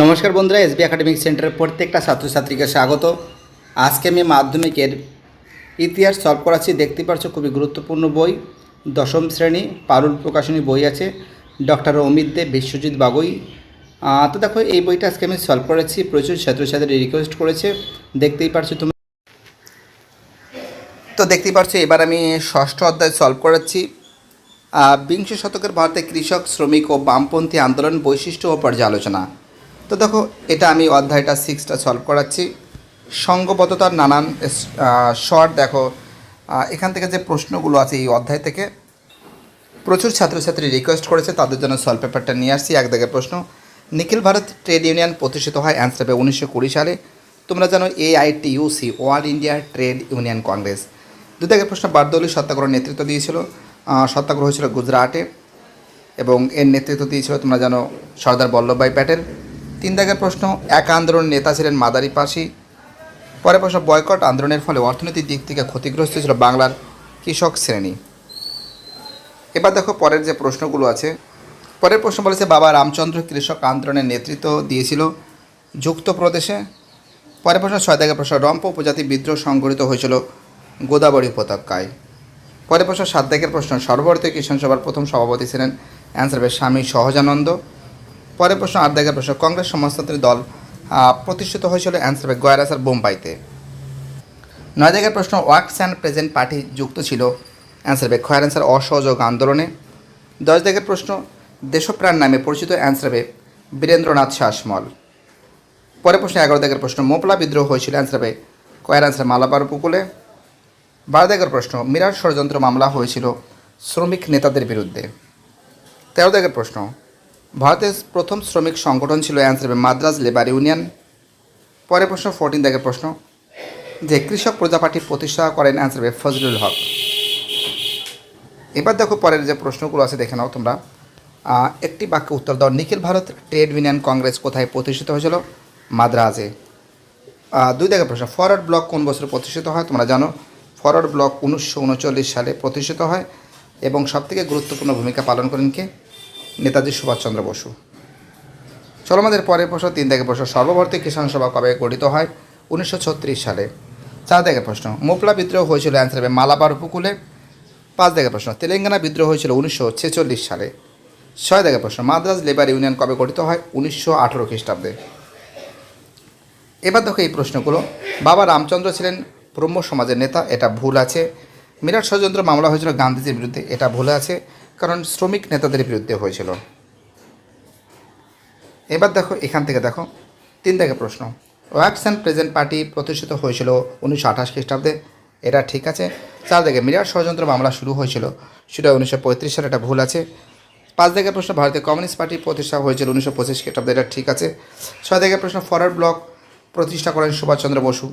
নমস্কার বন্ধুরা, SB academic সেন্টারের প্রত্যেকটা ছাত্রছাত্রীকে স্বাগত। আজকে আমি মাধ্যমিকের ইতিহাস সলভ করাচ্ছি। দেখতে পাচ্ছ খুবই গুরুত্বপূর্ণ বই। দশম শ্রেণি পারুল প্রকাশনী বই আছে। ডক্টর অমিত দেব বিশ্বজিৎ বাগুই। তো দেখো, এই বইটা আজকে আমি সলভ করেছি। প্রচুর ছাত্রছাত্রী রিকোয়েস্ট করেছে। দেখতেই পারছ তুমি তো দেখতেই পারছ এবার আমি ষষ্ঠ অধ্যায় সলভ করাচ্ছি। বিংশ শতকের ভারতে কৃষক, শ্রমিক ও বামপন্থী আন্দোলন বৈশিষ্ট্য ও পর্যালোচনা। তো দেখো, এটা আমি অধ্যায়টা সিক্সটা সলভ করাচ্ছি। সঙ্গবদ্ধতার নানান শর্ট দেখো এখান থেকে যে প্রশ্নগুলো আছে এই অধ্যায় থেকে, প্রচুর ছাত্রছাত্রী রিকোয়েস্ট করেছে, তাদের জন্য সলভ পেপারটা নিয়ে আসছি, এক দাগের প্রশ্ন। নিখিল ভারত ট্রেড ইউনিয়ন প্রতিষ্ঠিত হয় অ্যান্সার হবে উনিশশো কুড়ি সালে। তোমরা জানো AITUC all India trade union congress দু দাগের প্রশ্ন, বারদৌলি সত্যাগ্রহ নেতৃত্ব দিয়েছিল সত্যাগ্রহ হয়েছিল গুজরাটে। এবং এর নেতৃত্ব দিয়েছিল, তোমরা জানো, সর্দার বল্লভভাই প্যাটেল। তিন দাগের প্রশ্ন, এক আন্দোলন নেতা ছিলেন মাদারি পাশি পরে প্রশ্ন, বয়কট আন্দোলনের ফলে অর্থনৈতিক দিক থেকে ক্ষতিগ্রস্ত ছিল বাংলার কৃষক শ্রেণি। এবার দেখো পরের যে প্রশ্নগুলো আছে। পরের প্রশ্ন বলেছে, বাবা রামচন্দ্র কৃষক আন্দোলনের নেতৃত্ব দিয়েছিল যুক্ত প্রদেশে পরের প্রশ্ন, ছয় দাগের প্রশ্ন রম্প উপজাতি বিদ্রোহ সংঘটিত হয়েছিল গোদাবরী উপত্যকায়। পরের প্রশ্ন, সাত দাগের প্রশ্ন, সর্বভারতীয় কিষাণ সভার প্রথম সভাপতি ছিলেন, অ্যান্সার স্বামী সহজানন্দ। পরের প্রশ্ন আট দাগের প্রশ্ন, কংগ্রেস সমাজতন্ত্রী দল প্রতিষ্ঠিত হয়েছিল অ্যান্সার হবে গয়রাসার বোম্বাইতে। নয় দাগের প্রশ্ন ওয়ার্কস অ্যান্ড প্রেজেন্ট পার্টি যুক্ত ছিল অ্যান্সার হবে খয়ার অ্যান্সার অসহযোগ আন্দোলনে। দশ দাগের প্রশ্ন, দেশপ্রাণ নামে পরিচিত অ্যান্সার হবে বীরেন্দ্রনাথ শাসমল। পরের প্রশ্ন, এগারো দাগের প্রশ্ন, মোপলা বিদ্রোহ হয়েছিল অ্যান্সার হবে কয়ার অ্যান্সার মালাবার উপকূলে। বারো দাগের প্রশ্ন মিরাট ষড়যন্ত্র মামলা হয়েছিল শ্রমিক নেতাদের বিরুদ্ধে। তেরো দাগের প্রশ্ন ভারতের প্রথম শ্রমিক সংগঠন ছিল অ্যান্সার হবে মাদ্রাজ লেবার ইউনিয়ন। পরের প্রশ্ন ফোরটিন দাগের প্রশ্ন। যে কৃষক প্রজা পার্টি প্রতিষ্ঠা করেন, অ্যান্সার হবে ফজলুল হক। এবার দেখো পরের যে প্রশ্নগুলো আছে, দেখে নাও তোমরা। একটি বাক্যে উত্তর দাও, Nikhil Bharat trade union congress কোথায় প্রতিষ্ঠিত হয়েছিল? মাদ্রাজে। দুই দাগের প্রশ্ন, ফরওয়ার্ড ব্লক কোন বছর প্রতিষ্ঠিত হয়? তোমরা জানো, ফরওয়ার্ড ব্লক উনিশশো উনচল্লিশ সালে প্রতিষ্ঠিত হয় এবং সবথেকে গুরুত্বপূর্ণ ভূমিকা পালন করেন কে? নেতাজি সুভাষচন্দ্র বসু। চলো আমাদের পরের প্রশ্ন, তিন দাগের প্রশ্ন। সর্বভারতীয় কিষাণ সভা কবে গঠিত হয়? উনিশশো ছত্রিশ সালে। চার দাগের প্রশ্ন, মোপলা বিদ্রোহ হয়েছিল অ্যান্সার হবে মালাবার উপকূলে। পাঁচ দাগের প্রশ্ন, তেলেঙ্গানা বিদ্রোহ হয়েছিল উনিশশো ছেচল্লিশ সালে। ছয় দাগের প্রশ্ন, মাদ্রাজ লেবার ইউনিয়ন কবে গঠিত হয়? উনিশশো আঠেরো খ্রিস্টাব্দে। এবার দেখো এই প্রশ্নগুলো। বাবা রামচন্দ্র ছিলেন ব্রহ্ম সমাজের নেতা, এটা ভুল আছে। মিরাট ষড়যন্ত্র মামলা হয়েছিল গান্ধীজির বিরুদ্ধে, এটা ভুল আছে। কারণ শ্রমিক নেতাদের বিরুদ্ধে হয়েছিল। এবার দেখো, এখান থেকে দেখো, তিন থেকে প্রশ্ন। ওয়ার্কস অ্যান্ড প্রেজেন্ট পার্টি প্রতিষ্ঠিত হয়েছিল উনিশশো আঠাশ খ্রিস্টাব্দে। এটা ঠিক আছে। চার দিকে মিরাট ষড়যন্ত্র মামলা শুরু হয়েছিল। সেটা উনিশশো পঁয়ত্রিশ সালে এটা ভুল আছে। পাঁচ দিকের প্রশ্ন, ভারতীয় কমিউনিস্ট পার্টি প্রতিষ্ঠা হয়েছিল উনিশশো পঁচিশ খ্রিস্টাব্দে। এটা ঠিক আছে। ছয় দিকের প্রশ্ন ফরওয়ার্ড ব্লক প্রতিষ্ঠা করেন সুভাষচন্দ্র বসু।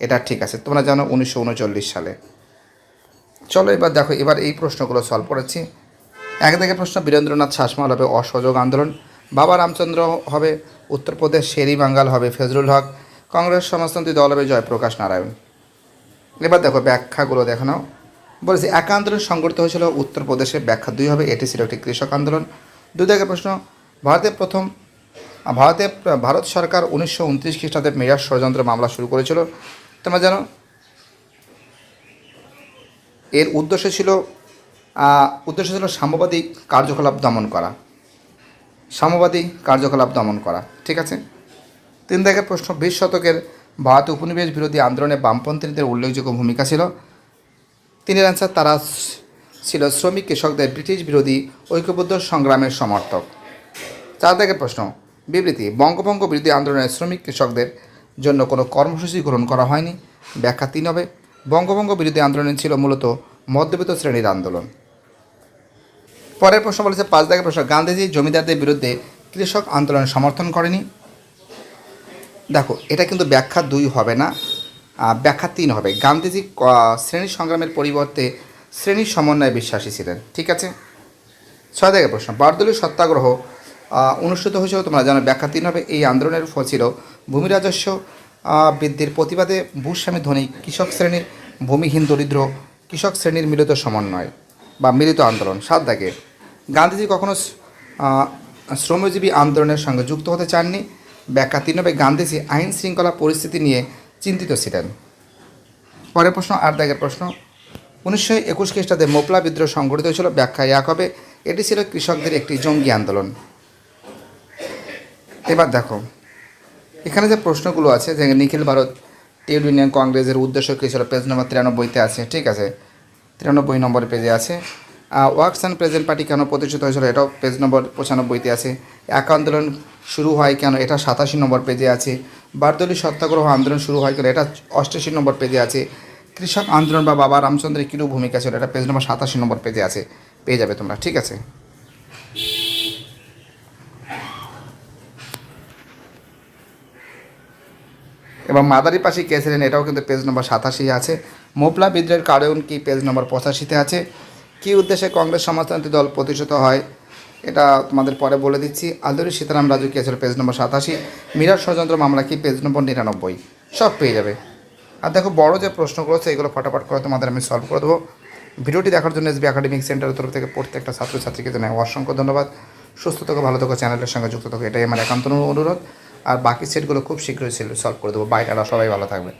এটা ঠিক আছে। তোমরা জানো উনিশশো উনচল্লিশ সালে। চলো এবার দেখো, এবার এই প্রশ্নগুলো সলভ করেছি। এক দিকে প্রশ্ন, বীরেন্দ্রনাথ শাসমাল হবে অসহযোগ আন্দোলন, বাবা রামচন্দ্র হবে উত্তরপ্রদেশ, শেরি বাঙ্গাল হবে ফজরুল হক, কংগ্রেস সমাজতন্ত্রী দল হবে জয়প্রকাশ নারায়ণ। এবার দেখো ব্যাখ্যাগুলো দেখো নাও। বলেছি, এক আন্দোলন সংগঠিত হয়েছিল, উত্তরপ্রদেশে ব্যাখ্যা দুই হবে, এটি ছিল একটি কৃষক আন্দোলন। দুই দিকে প্রশ্ন ভারতের প্রথম, ভারতে ভারত সরকার উনিশশো উনত্রিশ খ্রিস্টাব্দে মেয়ার ষড়যন্ত্র মামলা শুরু করেছিল। তোমরা জানো, এর উদ্দেশ্য ছিল উদ্দেশ্য ছিল সাম্যবাদী কার্যকলাপ দমন করা। সাম্যবাদী কার্যকলাপ দমন করা, ঠিক আছে? তিন দাগের প্রশ্ন, বিশ শতকের ভারত উপনিবেশ বিরোধী আন্দোলনে বামপন্থীদের উল্লেখযোগ্য ভূমিকা ছিল? তিনের অ্যান্সার তারা ছিল শ্রমিক কৃষকদের ব্রিটিশ বিরোধী ঐক্যবদ্ধ সংগ্রামের সমর্থক। চার দাগের প্রশ্ন, বিবৃতি, বঙ্গভঙ্গ বিরোধী আন্দোলনে শ্রমিক কৃষকদের জন্য কোনো কর্মসূচি গ্রহণ করা হয়নি? ব্যাখ্যা তিন হবে। বঙ্গভঙ্গ বিরোধী আন্দোলন ছিল মূলত মধ্যবিত্ত শ্রেণির আন্দোলন। পরের প্রশ্ন বলেছে, পাঁচ দাগের প্রশ্ন, গান্ধীজি জমিদারদের বিরুদ্ধে কৃষক আন্দোলন সমর্থন করেনি। দেখো, এটা কিন্তু ব্যাখ্যা দুই হবে না ব্যাখ্যা তিন হবে। গান্ধীজি শ্রেণি সংগ্রামের পরিবর্তে শ্রেণি সমন্বয়ে বিশ্বাসী ছিলেন, ঠিক আছে? ছয় দাগের প্রশ্ন, বারদলীয় সত্যাগ্রহ অনুষ্ঠিত হয়েছিল, তোমরা জানো, ব্যাখ্যা তিন হবে। এই আন্দোলনের ফল ছিল ভূমি রাজস্ব বৃদ্ধির প্রতিবাদে ভূস্বামী ধনী, কৃষক শ্রেণির ভূমিহীন দরিদ্র, কৃষক শ্রেণির মিলিত সমন্বয় বা মিলিত আন্দোলন, সাত দাগে। গান্ধীজি কখনো শ্রমজীবী আন্দোলনের সঙ্গে যুক্ত হতে চাননি। ব্যাখ্যা তিন গান্ধীজি আইন শৃঙ্খলা পরিস্থিতি নিয়ে চিন্তিত ছিলেন। পরের প্রশ্ন আট দাগের প্রশ্ন। উনিশশো একুশ খ্রিস্টাব্দে মোপলা বিদ্রোহ সংঘটিত হয়েছিল ব্যাখ্যা এক হবে। এটি ছিল কৃষকদের একটি জঙ্গি আন্দোলন। এবার দেখো, এখানে যে প্রশ্নগুলো আছে, যে নিখিল ভারত ট্রেড ইউনিয়ন কংগ্রেসের উদ্দেশ্য কী ছিল, পেজ নম্বর তিরানব্বইতে আছে, ঠিক আছে? তিরানব্বই নম্বর পেজে আছে। ওয়ার্কস অ্যান্ড প্রেজেন্ট পার্টি কেন প্রতিষ্ঠিত হয়েছিল? এটাও পেজ নম্বর পঁচানব্বইতে আছে। এক আন্দোলন শুরু হয় কেন? এটা সাতাশি নম্বর পেজে আছে। বারদলি সত্যাগ্রহ আন্দোলন শুরু হয় কেন? এটা অষ্টাশি নম্বর পেজে আছে। কৃষক আন্দোলন বা বাবা রামচন্দ্রের কিরু ভূমিকা ছিল? এটা পেজ নম্বর সাতাশি নম্বর পেজে আছে। পেয়ে যাবে তোমরা, ঠিক আছে? এবং মাদারি পাশি কে ছিলেন? এটাও কিন্তু পেজ নম্বর সাতাশি আছে। মোপলা বিদ্রোহের কারণ কি? পেজ নম্বর পঁচাশিতে আছে। কী উদ্দেশ্যে কংগ্রেস সমাজতান্ত্রিক দল প্রতিষ্ঠিত হয়, এটা তোমাদের পরে বলে দিচ্ছি। আলদুরি সীতারাম রাজু কে ছিল পেজ নম্বর সাতাশি। মিরাট ষড়যন্ত্র মামলা কি? পেজ নম্বর নিরানব্বই। সব পেয়ে যাবে। আর দেখো, বড় যে প্রশ্নগুলো আছে এগুলো ফটাফট করে তোমাদের আমি সলভ করে দেবো। ভিডিওটি দেখার জন্য এসবি একাডেমিক সেন্টারের তরফ থেকে প্রত্যেকটা ছাত্রছাত্রীকে জানাই অসংখ্য ধন্যবাদ। সুস্থ থাকো, ভালো থাকো, চ্যানেলের সঙ্গে যুক্ত থাকো, এটাই আমার একান্ত অনুরোধ। আর বাকি সেটগুলো খুব শীঘ্রই সলভ করে দেবো। বাইটারা সবাই ভালো থাকবে।